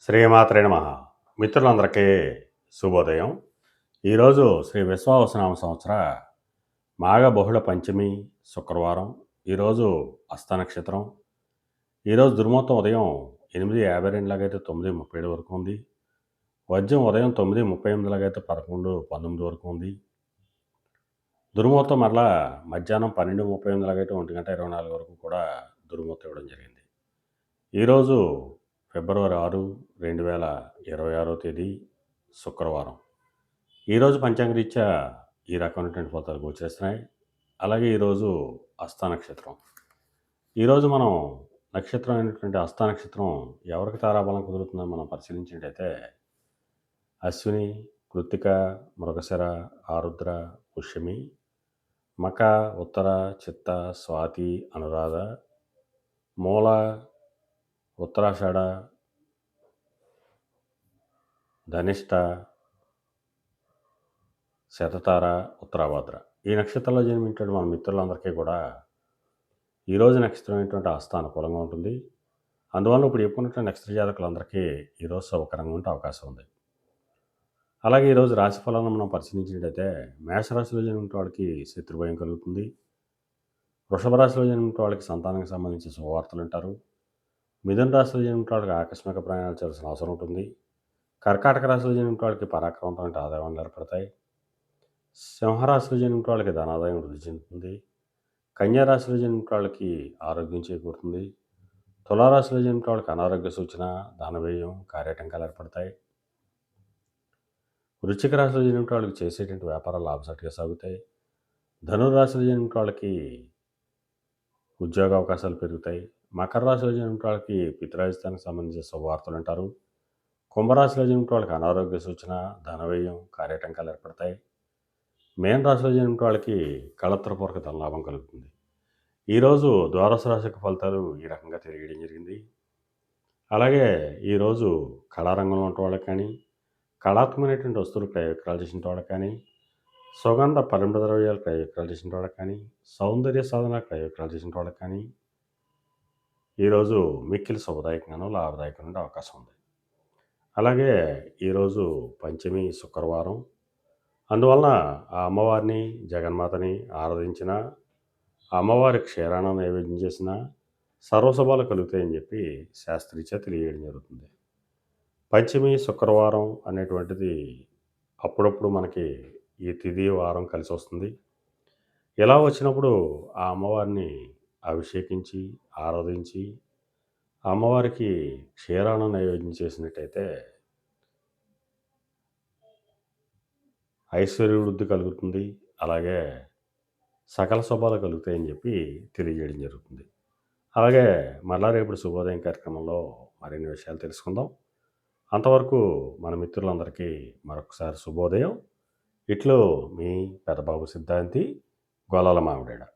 శ్రీమాత్రే నమ. మిత్రులందరికీ శుభోదయం. ఈరోజు శ్రీ విశ్వావసనామ సంవత్సర మాఘ బహుళ పంచమి శుక్రవారం ఈరోజు అస్త నక్షత్రం. ఈరోజు దుర్మూర్తం ఉదయం ఎనిమిది యాభై రెండులాగైతే తొమ్మిది ముప్పై ఏడు వరకు ఉంది. వజ్యం ఉదయం తొమ్మిది ముప్పై ఎనిమిదిలాగైతే పదకొండు పంతొమ్మిది వరకు ఉంది. దుర్మూర్తం మరలా మధ్యాహ్నం పన్నెండు ముప్పై ఎనిమిదిలాగైతే ఒంటి గంట ఇరవై నాలుగు వరకు కూడా దుర్మూర్తం ఇవ్వడం జరిగింది. ఈరోజు ఫిబ్రవరి ఆరు రెండు వేల ఇరవై ఆరో తేదీ శుక్రవారం. ఈరోజు పంచాంగరీత్యా ఈ రకమైనటువంటి ఫలితాలు గోచరిస్తున్నాయి. అలాగే ఈరోజు అస్థా నక్షత్రం. ఈరోజు మనం నక్షత్రం అయినటువంటి అస్థా నక్షత్రం ఎవరికి తారాబలం కుదురుతుందో మనం పరిశీలించినట్టయితే అశ్విని కృత్తిక మృగశర ఆరుద్ర పుష్యమి మక ఉత్తర చిత్త స్వాతి అనురాధ మూల ఉత్తరాషాఢ ధనిష్ట శతతార ఉత్తరాభాద్ర. ఈ నక్షత్రంలో జన్మించిన మన మిత్రులందరికీ కూడా ఈరోజు నక్షత్రం ఏంటంటే ఆస్థ అనుకూలంగా ఉంటుంది. అందువల్ల ఇప్పుడు చెప్పుకున్నట్టు నక్షత్ర జాతకులందరికీ ఈరోజు సౌకర్యంగా ఉండే అవకాశం ఉంది. అలాగే ఈరోజు రాశి ఫలాలను మనం పరిశీలించినట్టయితే మేషరాశిలో జన్మించిన వాళ్ళకి శత్రుభయం కలుగుతుంది. వృషభ రాశిలో జన్మించిన వాళ్ళకి సంతానానికి సంబంధించి శుభవార్తలు ఉంటారు మిథున రాశిలో జన్మించిన వాళ్ళకి ఆకస్మిక ప్రయాణాలు చేయాల్సిన అవసరం ఉంటుంది. కర్కాటక రాశిలో జన్మించిన వాళ్ళకి పరాక్రమంతో ఆదాయం ఏర్పడతాయి సింహరాశిలో జన్మించిన వాళ్ళకి ధనాదాయం వృద్ధి చెందుతుంది. కన్యారాశిలో జన్మించిన వాళ్ళకి ఆరోగ్యం చేకూరుతుంది. తులారాశిలో జన్మించిన వాళ్ళకి అనారోగ్య సూచన ధనవ్యయం కార్యటంకాలు ఏర్పడతాయి. వృశ్చిక రాశిలో జన్మించిన వాళ్ళకి చేసేటువంటి వ్యాపారాలు లాభసాటిగా సాగుతాయి. ధనురాశిలో జన్మించిన వాళ్ళకి ఉద్యోగ అవకాశాలు పెరుగుతాయి. మకర రాశిలో జన్మించిన వాళ్ళకి పితరాజితానికి సంబంధించిన శుభవార్తలు అంటారు. కుంభరాశిలో జన్మించిన వాళ్ళకి అనారోగ్య సూచన ధనవ్యయం కార్యటంకాలు ఏర్పడతాయి. మేన్ రాశిలో జన్మించిన వాళ్ళకి కళత్రపూర్వక ధనలాభం కలుగుతుంది. ఈరోజు ద్వాదశ రాశికి ఫలితాలు ఈ రకంగా తెలియడం జరిగింది. అలాగే ఈరోజు కళారంగంలో ఉన్న వాళ్ళకి కానీ కళాత్మకమైనటువంటి వస్తువులు క్రయ విక్రయాలు చేసిన వాళ్ళకి కానీ సుగంధ పరిమళ ద్రవ్యాలు క్రయ విక్రయాలు చేసిన వాళ్ళకి కానీ సౌందర్య సాధన క్రయ విక్రయాలు చేసిన వాళ్ళకి కానీ ఈరోజు మిక్కిలి శుభదాయకంగానూ లాభదాయకంగా ఉండే అవకాశం ఉంది. అలాగే ఈరోజు పంచమి శుక్రవారం. అందువలన ఆ అమ్మవారిని జగన్మాతని ఆరాధించిన అమ్మవారి క్షీరాణ నైవేద్యం చేసిన సర్వశుభాలు కలుగుతాయని చెప్పి శాస్త్రీచే తెలియడం జరుగుతుంది. పంచమి శుక్రవారం అనేటువంటిది అప్పుడప్పుడు మనకి ఈ తిది వారం కలిసి వస్తుంది. ఇలా వచ్చినప్పుడు ఆ అమ్మవారిని అభిషేకించి ఆరాధించి అమ్మవారికి క్షీరాన్న నైవేద్యం చేసినట్టయితే ఐశ్వర్యవృద్ధి కలుగుతుంది. అలాగే సకల శుభాలు కలుగుతాయని చెప్పి తెలియజేయడం జరుగుతుంది. అలాగే మళ్ళా రేపటి శుభోదయం కార్యక్రమంలో మరిన్ని విషయాలు తెలుసుకుందాం. అంతవరకు మన మిత్రులందరికీ మరొకసారి శుభోదయం. ఇట్లో మీ పెద్దబాబు సిద్ధాంతి గోలాల మామిడాడ.